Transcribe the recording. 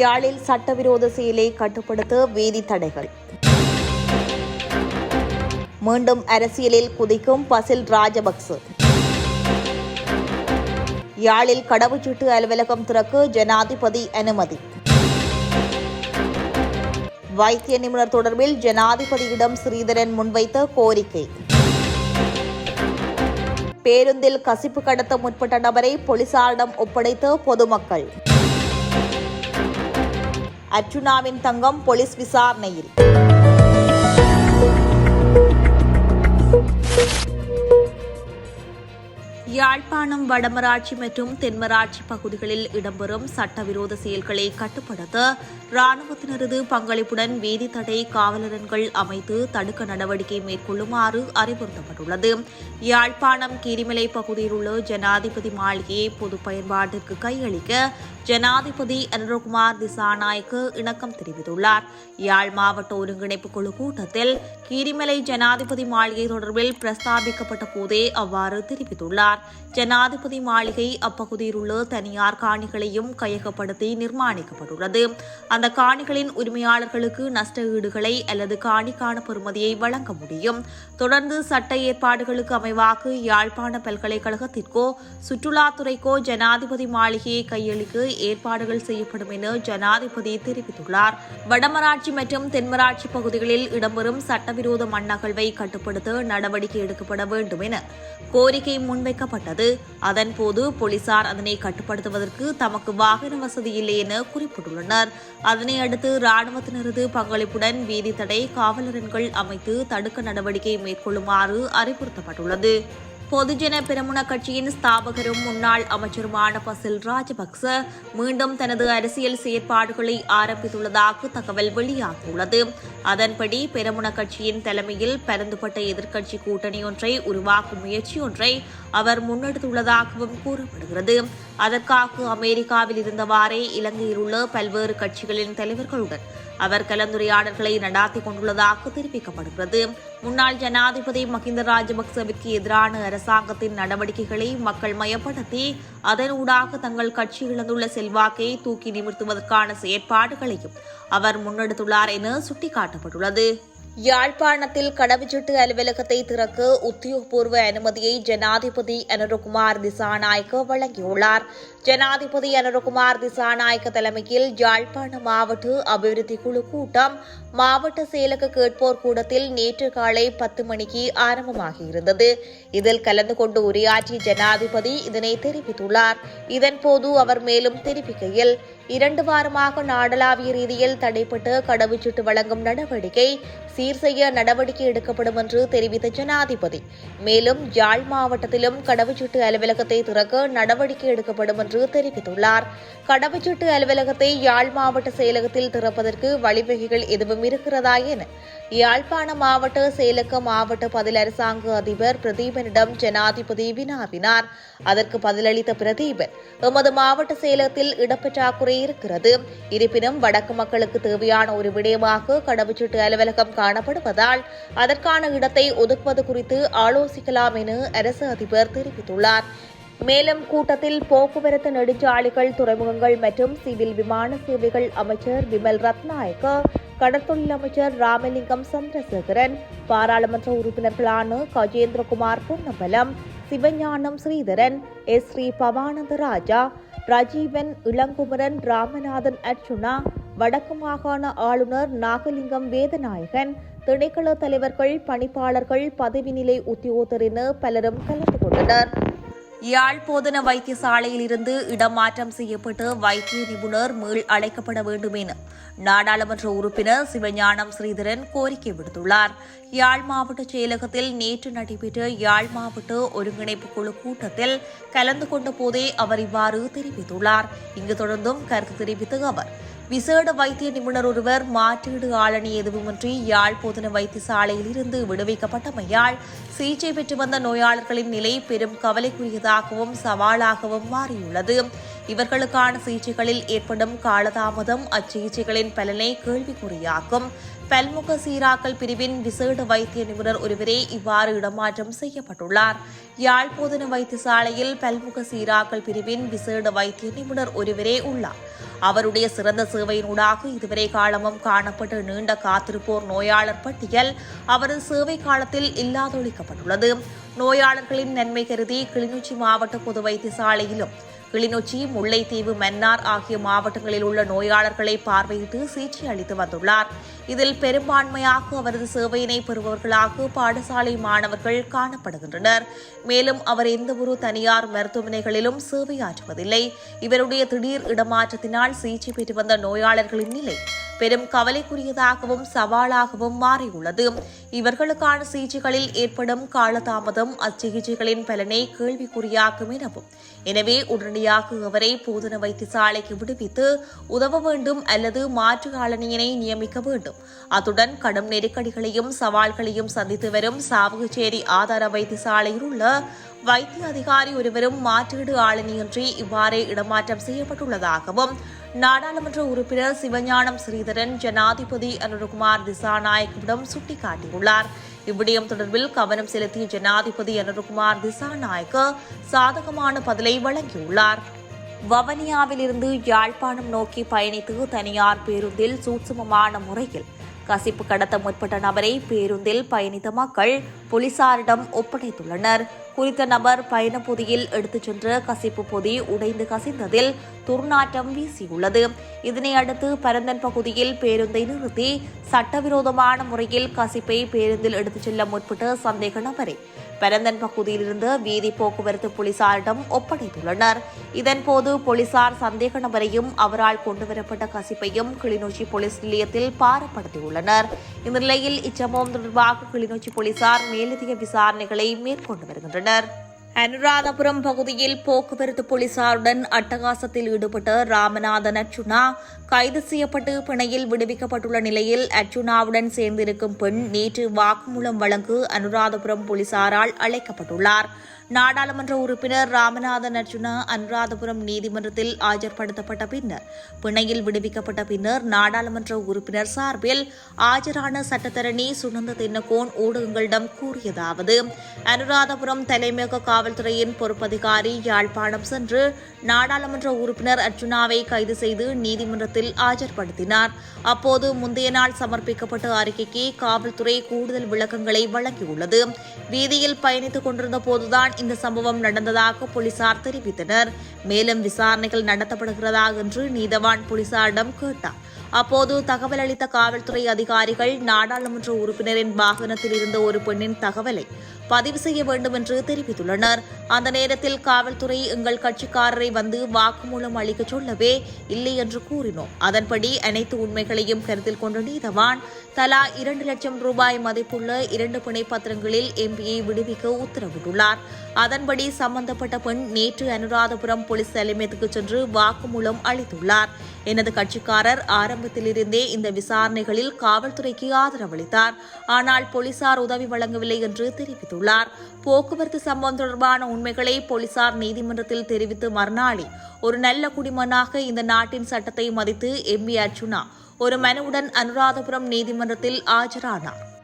யாழில் சட்டவிரோத செயலை கட்டுப்படுத்த வேதி தடைகள். மீண்டும் அரசியலில் குதிக்கும் பசில் ராஜபக்ச. யாழில் கடவுச்சீட்டு அலுவலகம் திறக்க ஜனாதிபதி அனுமதி. வைத்திய நிபுணர் தொடர்பில் ஜனாதிபதியிடம் ஸ்ரீதரன் முன்வைத்த கோரிக்கை. பேருந்தில் கசிப்பு கடத்த முற்பட்ட நபரை போலீசாரிடம் ஒப்படைத்த பொதுமக்கள். அர்ச்சுனாவின் தங்கம் போலீஸ் விசாரணையில். யாழ்ப்பாணம் வடமராட்சி மற்றும் தென்மராட்சி பகுதிகளில் இடம்பெறும் சட்டவிரோத செயல்களை கட்டுப்படுத்த ராணுவத்தினரது பங்களிப்புடன் வீதி தடை காவலரன்கள் அமைத்து தடுக்க நடவடிக்கை மேற்கொள்ளுமாறு அறிவுறுத்தப்பட்டுள்ளது. யாழ்ப்பாணம் கீரிமலை பகுதியில் உள்ள ஜனாதிபதி மாளிகையை பொது பயன்பாட்டிற்கு கையளிக்க ஜனாதிபதி அனுரகுமார் திசாநாயக்கு இணக்கம் தெரிவித்துள்ளார். யாழ் மாவட்ட ஒருங்கிணைப்பு குழு கூட்டத்தில் கீரிமலை ஜனாதிபதி மாளிகை தொடர்பில் பிரஸ்தாபிக்கப்பட்ட போதே அவ்வாறு தெரிவித்துள்ளார். ஜனாதிபதி மாளிகை அப்பகுதியில் உள்ள தனியார் காணிகளையும் கையகப்படுத்தி நிர்மாணிக்கப்பட்டுள்ளது. அந்த காணிகளின் உரிமையாளர்களுக்கு நஷ்ட ஈடுகளை அல்லது காணிக்கான பெறுமதியை வழங்க முடியும். தொடர்ந்து சட்ட ஏற்பாடுகளுக்கு அமைவாக யாழ்ப்பாண பல்கலைக்கழகத்திற்கோ சுற்றுலாத்துறைக்கோ ஜனாதிபதி மாளிகையை கையளிக்க ஏற்பாடுகள் செய்யப்படும் என ஜனாதிபதி தெரிவித்துள்ளார். வடமராட்சி மற்றும் தென்மராட்சி பகுதிகளில் இடம்பெறும் சட்டவிரோத மண்ணகழ்வை கட்டுப்படுத்த நடவடிக்கை எடுக்கப்பட வேண்டும் என கோரிக்கை முன்வைக்கப்பட்டது அதன்போது போலீசார் அதனை கட்டுப்படுத்துவதற்கு தமக்கு வாகன வசதி இல்லை என குறிப்பிட்டுள்ளனர். அதனை அடுத்து ராணுவத்தினரது பங்களிப்புடன் வீதி தடை காவலரன்கள் அமைத்து தடுக்க நடவடிக்கை மேற்கொள்ளுமாறு அறிவுறுத்தப்பட்டுள்ளது. பொதுஜன பெரமுன கட்சியின் ஸ்தாபகரும் முன்னாள் அமைச்சருமான பசில் ராஜபக்ச மீண்டும் தனது அரசியல் செயற்பாடுகளை ஆரம்பித்துள்ளதாக தகவல் வெளியாகியுள்ளது. அதன்படி பெரமுன கட்சியின் தலைமையில் பரந்துபட்ட எதிர்க்கட்சி கூட்டணி ஒன்றை உருவாக்கும் முயற்சி ஒன்றை அவர் முன்னெடுத்துள்ளதாகவும் கூறப்படுகிறது. அதற்காக அமெரிக்காவில் இருந்தவாறே இலங்கையில் உள்ள பல்வேறு கட்சிகளின் தலைவர்களுடன் அவர் கலந்துரையாடல்களை நடாத்தி கொண்டுள்ளதாக தெரிவிக்கப்படுகிறது. முன்னாள் ஜனாதிபதி மஹிந்த ராஜபக்சவிற்கு எதிரான அரசாங்கத்தின் நடவடிக்கைகளை மக்கள் மயப்படுத்தி அதனூடாக தங்கள் கட்சி இழந்துள்ள செல்வாக்கை தூக்கி நிமிர்த்துவதற்கான செயற்பாடுகளையும் அவர் முன்னெடுத்துள்ளார் என சுட்டிக்காட்டப்பட்டுள்ளது. யாழ்ப்பாணத்தில் கடவுச்சீட்டு அலுவலகத்தை திறக்க உத்தியோகபூர்வ அனுமதியை ஜனாதிபதி அனுரகுமார் திசாநாயக்க வழங்கியுள்ளார். ஜனாதிபதி அனுரகுமார் திசாநாயக்க தலைமையில் யாழ்ப்பாண மாவட்ட அபிவிருத்தி குழு கூட்டம் மாவட்ட செயலக கேட்போர் கூடத்தில் நேற்று காலை பத்து மணிக்கு ஆரம்பமாகியிருந்தது. இதில் கலந்து கொண்டு உரையாற்றிய ஜனாதிபதி இதனை தெரிவித்துள்ளார். இதன்போது அவர் மேலும் தெரிவிக்கையில் இரண்டு வாரமாக நாடளாவிய ரீதியில் தடைப்பட்டு கடவுச்சீட்டு வழங்கும் நடவடிக்கை சீர் செய்ய நடவடிக்கை எடுக்கப்படும் என்று தெரிவித்த ஜனாதிபதி. மேலும் யாழ் மாவட்டத்திலும் கடவுச்சீட்டு அலுவலகத்தை திறக்க நடவடிக்கை எடுக்கப்படும் என்று தெரிவித்துள்ளார். கடவுச்சீட்டு அலுவலகத்தை யாழ் மாவட்ட செயலகத்தில் திறப்பதற்கு வழிவகைகள் எதுவும் இருக்கிறதா என யாழ்ப்பாண மாவட்ட செயலக மாவட்ட பதில் அரசாங்க அதிபர் பிரதீபனிடம் ஜனாதிபதி வினாவினார். அதற்கு பதிலளித்த பிரதீபன் எமது மாவட்ட செயலகத்தில் இடப்பற்றாக்குறை இருக்கிறது இருப்பினும் வடக்கு மக்களுக்கு தேவையான ஒரு விடயமாக கடவுச்சீட்டு அலுவலகம் காணப்படுவதால் அதற்கான இடத்தை ஒதுக்குவது குறித்து ஆலோசிக்கலாம் என அரசு அதிபர் தெரிவித்துள்ளார். மேலும் கூட்டத்தில் போக்குவரத்து நெடுஞ்சாலைகள் துறைமுகங்கள் மற்றும் சிவில் விமான சேவைகள் அமைச்சர் விமல் ரத்நாயக்க கடற்தொழில் அமைச்சர் ராமலிங்கம் சந்திரசேகரன் பாராளுமன்ற உறுப்பினர்களான கஜேந்திரகுமார் பொன்னம்பலம் சிவஞானம் ஸ்ரீதரன் எஸ். ஸ்ரீ பவானந்த ராஜா ரஜீவன் இளங்குமரன் ராமநாதன் அர்ச்சுனா வடக்கு மாகாண ஆளுநர் நாகலிங்கம் வேதநாயகன் திணைக்கள தலைவர்கள் பணிப்பாளர்கள் பதவி நிலை உத்தியோகத்தர் என பலரும் கலந்து கொண்டனர். யாழ்ப்போதன வைத்தியசாலையில் இருந்து இடமாற்றம் செய்யப்பட்டு வைத்திய நிபுணர் மீள் அழைக்கப்பட வேண்டும் என நாடாளுமன்ற உறுப்பினர் சிவஞானம் ஸ்ரீதரன் கோரிக்கை விடுத்துள்ளார். யாழ் மாவட்ட செயலகத்தில் நேற்று நடைபெற்ற யாழ் மாவட்ட ஒருங்கிணைப்பு குழு கூட்டத்தில் கலந்து கொண்ட போதே அவர் இவ்வாறு தெரிவித்துள்ளார். இங்கு தொடர்ந்தும் கருத்து தெரிவித்த அவர் விசேட வைத்திய நிபுணர் ஒருவர் மாற்றீடு ஆளணி எதுவுமின்றி யாழ் போதன வைத்தியசாலையில் இருந்து விடுவிக்கப்பட்டமையால் சிகிச்சை பெற்று வந்த நோயாளர்களின் நிலை பெரும் கவலைக்குரியதாகவும் சவாலாகவும் மாறியுள்ளது. இவர்களுக்கான சிகிச்சைகளில் ஏற்படும் காலதாமதம் அச்சிகிச்சைகளின் பலனை கேள்விக்குறியாக்கும். பல்முக சீராக்கல் பிரிவின் விசேட வைத்திய நிபுணர் ஒருவரே இவ்வாறு இடமாற்றம் செய்யப்பட்டுள்ளார். யாழ் வைத்தியசாலையில் பல்முக சீராக்கல் பிரிவின் விசேட வைத்திய நிபுணர் ஒருவரே உள்ளார். அவருடைய சிறந்த சேவையினூடாக இதுவரை காலமும் காணப்பட்ட நீண்ட காத்திருப்போர் நோயாளர் பட்டியல் அவரது சேவை காலத்தில் இல்லாதொழிக்கப்பட்டுள்ளது. நோயாளர்களின் நன்மை கருதி கிளிநொச்சி மாவட்ட பொது வைத்தியசாலையிலும் கிளிநொச்சி முல்லைத்தீவு மன்னார் ஆகிய மாவட்டங்களில் உள்ள நோயாளர்களை பார்வையிட்டு சிகிச்சை அளித்து வந்துள்ளார். இதில் பெரும்பான்மையாக அவரது சேவையினை பெறுபவர்களாக பாடசாலை மாணவர்கள் காணப்படுகின்றனர். மேலும் அவர் எந்தவொரு தனியார் மருத்துவமனைகளிலும் சேவையாற்றுவதில்லை. இவருடைய திடீர் இடமாற்றத்தினால் சிகிச்சை பெற்று வந்த நோயாளர்களின் நிலை பெரும் கவலைக்குரியதாகவும் சவாலாகவும் மாறியுள்ளது. இவர்களுக்கான சிகிச்சைகளில் ஏற்படும் காலதாமதம் அச்சிகிச்சைகளின் பலனை கேள்விக்குறியாக்கும் எனவும். எனவே உடனடியாக அவரை போதன வைத்தியசாலைக்கு விடுவித்து உதவ வேண்டும் அல்லது மாற்று ஆளணியினை நியமிக்க வேண்டும். அத்துடன் கடும் நெருக்கடிகளையும் சவால்களையும் சந்தித்து வரும் சாவகச்சேரி ஆதார வைத்தியசாலையில் உள்ள வைத்திய அதிகாரி ஒருவரும் மாற்றீடு ஆளணியின்றி இவ்வாறே இடமாற்றம் செய்யப்பட்டுள்ளதாகவும் நாடாளுமன்ற உறுப்பினர் சிவஞானம் ஸ்ரீதரன் ஜனாதிபதி அனுருகுமார் திசாநாயக்கிடம் சுட்டிக்காட்டியுள்ளார். இவ்விடயம் தொடர்பில் கவனம் செலுத்திய ஜனாதிபதி அனுருகுமார் திசாநாயக்க சாதகமான பதிலை வழங்கியுள்ளார். வவனியாவிலிருந்து யாழ்ப்பாணம் நோக்கி பயணித்து தனியார் பேருந்தில் சூட்சுமமான முறையில் கசிப்பு கடத்த முற்பட்ட நபரை பேருந்தில் பயணித்த மக்கள் போலீசாரிடம் ஒப்படைத்துள்ளனர். குறித்த நபர் பயணப்பொதியில் எடுத்துச் சென்ற கசிப்பு பொதி உடைந்து கசிந்ததில் துர்நாற்றம் வீசியுள்ளது. இதனையடுத்து பரந்தன் பகுதியில் பேருந்தை நிறுத்தி சட்டவிரோதமான முறையில் கசிப்பை பேருந்தில் எடுத்துச் செல்ல முற்பட்ட சந்தேக நபரை பரந்தன் பகுதியிலிருந்து வீதி போக்குவரத்து போலீசாரிடம் ஒப்படைத்துள்ளனர். இதன்போது போலீசார் சந்தேக நபரையும் அவரால் கொண்டுவரப்பட்ட கசிப்பையும் கிளிநொச்சி போலீஸ் நிலையத்தில் பாரப்படுத்தியுள்ளனர். இந்த நிலையில் இச்சம்பவம் தொடர்பாக கிளிநொச்சி போலீசார் மேலதிக விசாரணைகளை மேற்கொண்டு வருகின்றனர். அனுராதபுரம் பகுதியில் போக்குவரத்து போலீசாருடன் அட்டகாசத்தில் ஈடுபட்ட ராமநாதன் அர்ச்சுனா கைது செய்யப்பட்டு பிணையில் விடுவிக்கப்பட்டுள்ள நிலையில் அர்ச்சுனாவுடன் சேர்ந்திருக்கும் பெண் நேற்று வாக்குமூலம் வழங்க அனுராதபுரம் போலீசாரால் அழைக்கப்பட்டுள்ளார். நாடாளுமன்ற உறுப்பினர் ராமநாதன் அர்ஜுனா அனுராதபுரம் நீதிமன்றத்தில் ஆஜர்படுத்தப்பட்ட பின்னர் பிணையில் விடுவிக்கப்பட்ட பின்னர் நாடாளுமன்ற உறுப்பினர் சார்பில் ஆஜரான சட்டத்தரணி சுனந்த தென்னகோன் ஊடகங்களிடம் கூறியதாவது அனுராதபுரம் தலைமையக காவல்துறையின் பொறுப்பதிகாரி யாழ்ப்பாணம் சென்று நாடாளுமன்ற உறுப்பினர் அர்ஜுனாவை கைது செய்து நீதிமன்றத்தில் ஆஜர்படுத்தினார். அப்போது முந்தைய நாள் சமர்ப்பிக்கப்பட்ட அறிக்கைக்கு காவல்துறை கூடுதல் விளக்கங்களை வழங்கியுள்ளது. வீதியில் பயணித்துக் கொண்டிருந்த போதுதான் இந்த சம்பவம் நடந்ததாக போலீசார் தெரிவித்தனர். மேலும் விசாரணைகள் நடத்தப்படுகிறதா என்று நீதவான் போலீசாரிடம் கேட்டார். அப்போது தகவல் அளித்த காவல்துறை அதிகாரிகள் நாடாளுமன்ற உறுப்பினரின் வாகனத்தில் இருந்த ஒரு பெண்ணின் தகவலை பதிவு செய்ய வேண்டும் என்று தெரிவித்துள்ளனர். அந்த நேரத்தில் காவல்துறை எங்கள் கட்சிக்காரரை வந்து வாக்குமூலம் அளிக்க சொல்லவே இல்லை என்று கூறினோம். அதன்படி அனைத்து உண்மைகளையும் கருத்தில் கொண்டு நீதவான் தலா இரண்டு லட்சம் ரூபாய் மதிப்புள்ள இரண்டு பிணை பத்திரங்களில் எம்பியை விடுவிக்க உத்தரவிட்டுள்ளார். அதன்படி சம்பந்தப்பட்ட பெண் நேற்று அனுராதபுரம் போலீஸ் தலைமையத்துக்கு சென்று வாக்குமூலம் அளித்துள்ளார். எனது கட்சிக்காரர் ஆரம்பத்திலிருந்தே இந்த விசாரணைகளில் காவல்துறைக்கு ஆதரவளித்தார் ஆனால் போலீசார் உதவி வழங்கவில்லை என்று தெரிவித்துள்ளார். போக்குவரத்து சம்பவம் தொடர்பான உண்மைகளை போலீசார் நீதிமன்றத்தில் தெரிவித்து மறுநாளே ஒரு நல்ல குடிமகனாக இந்த நாட்டின் சட்டத்தை மதித்து எம்பி அர்ஜுனா ஒரு மனுவுடன் அனுராதபுரம் நீதிமன்றத்தில் ஆஜரானார்.